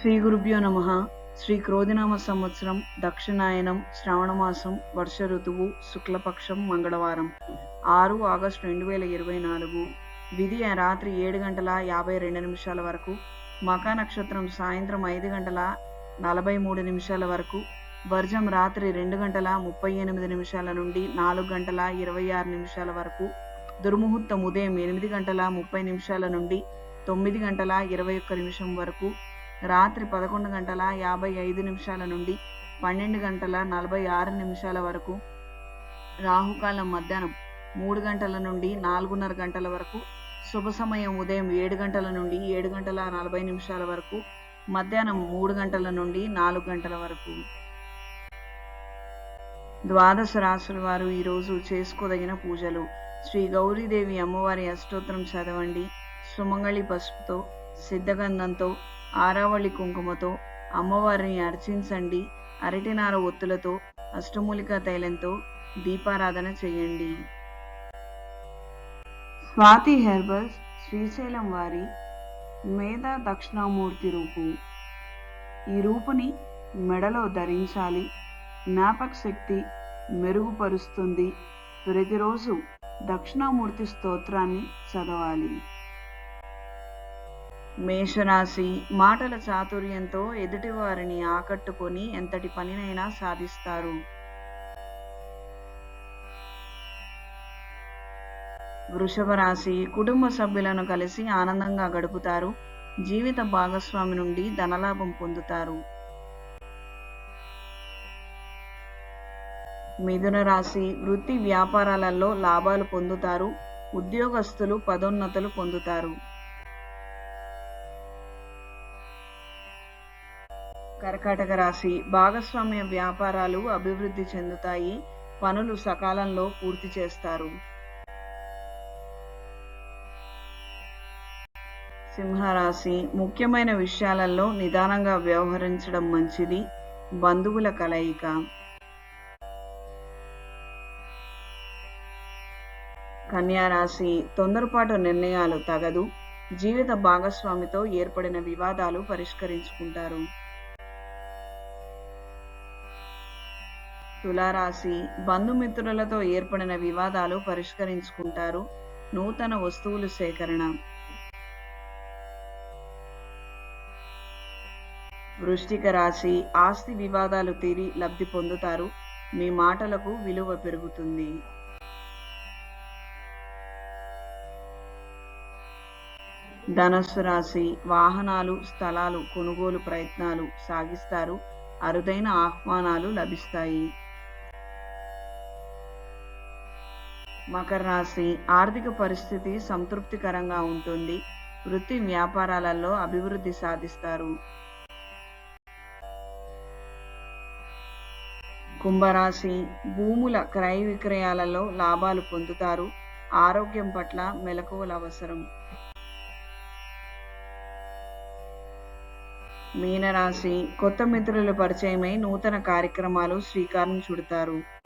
శ్రీ గురుభ్యో నమ. శ్రీ క్రోధినామ సంవత్సరం దక్షిణాయనం శ్రావణమాసం వర్ష ఋతువు శుక్లపక్షం మంగళవారం. ఆరు ఆగస్టు రెండు వేల ఇరవై నాలుగు. విధి రాత్రి ఏడు గంటల యాభై రెండు నిమిషాల వరకు మకా నక్షత్రం సాయంత్రం ఐదు గంటల నలభై మూడు నిమిషాల వరకు వర్జం రాత్రి రెండు గంటల ముప్పై ఎనిమిది నిమిషాల నుండి నాలుగు గంటల ఇరవై ఆరు నిమిషాల వరకు దుర్ముహూర్తం ఉదయం ఎనిమిది గంటల ముప్పై నిమిషాల నుండి తొమ్మిది గంటల ఇరవై ఒక్క నిమిషం వరకు రాత్రి పదకొండు గంటల యాభై ఐదు నిమిషాల నుండి పన్నెండు గంటల నలభై ఆరు నిమిషాల వరకు రాహుకాలం మధ్యాహ్నం మూడు గంటల నుండి నాలుగున్నర గంటల వరకు శుభ సమయం ఉదయం ఏడు గంటల నుండి ఏడు గంటల నలభై నిమిషాల వరకు మధ్యాహ్నం మూడు గంటల నుండి నాలుగు గంటల వరకు. ద్వాదశ రాసుల వారు ఈరోజు చేసుకోదగిన పూజలు. శ్రీ గౌరీదేవి అమ్మవారి అష్టోత్తరం చదవండి. సుమంగళి పసుపుతో సిద్ధగంధంతో ఆరావళి కుంకుమతో అమ్మవారిని అర్చించండి. అరటినార ఒత్తులతో అష్టమూలికా తైలంతో దీపారాధన చేయండి. స్వాతి హెర్బల్స్ శ్రీశైలం వారి మేధా దక్షిణామూర్తి రూపు. ఈ రూపుని మెడలో ధరించాలి. జ్ఞాపక శక్తి మెరుగుపరుస్తుంది. ప్రతిరోజు దక్షిణామూర్తి స్తోత్రాన్ని చదవాలి. మేషరాశి మాటల చాతుర్యంతో ఎదుటివారిని ఆకట్టుకొని ఎంతటి పనినైనా సాధిస్తారు. వృషభ రాశి కుటుంబ సభ్యులను కలిసి ఆనందంగా గడుపుతారు. జీవిత భాగస్వామి నుండి ధనలాభం పొందుతారు. మిథున రాశి వృత్తి వ్యాపారాలలో లాభాలు పొందుతారు. ఉద్యోగస్తులు పదోన్నతులు పొందుతారు. కర్కాటక రాశి భాగస్వామ్య వ్యాపారాలు అభివృద్ధి చెందుతాయి. పనులు సకాలంలో పూర్తి చేస్తారు. సింహరాశి ముఖ్యమైన విషయాలలో నిదానంగా వ్యవహరించడం మంచిది. బంధువుల కలయిక. కన్యారాశి తొందరపాటు నిర్ణయాలు తగదు. జీవిత భాగస్వామితో ఏర్పడిన వివాదాలు పరిష్కరించుకుంటారు. తులారాశి బంధుమిత్రులతో ఏర్పడిన వివాదాలు పరిష్కరించుకుంటారు. నూతన వస్తువులు సేకరణ. వృష్టిక రాశి ఆస్తి వివాదాలు తీరి లబ్ధి పొందుతారు. మీ మాటలకు విలువ పెరుగుతుంది. ధనస్సు రాశి వాహనాలు స్థలాలు కొనుగోలు ప్రయత్నాలు సాగిస్తారు. అరుదైన ఆహ్వానాలు లభిస్తాయి. మకర రాశి ఆర్థిక పరిస్థితి సంతృప్తికరంగా ఉంటుంది. వృత్తి వ్యాపారాలలో అభివృద్ధి సాధిస్తారు. కుంభరాశి భూముల క్రయ విక్రయాలలో లాభాలు పొందుతారు. ఆరోగ్యం పట్ల మెలకువలు అవసరం. మీనరాశి కొత్త మిత్రుల పరిచయమై నూతన కార్యక్రమాలు శ్రీకారం చుడతారు.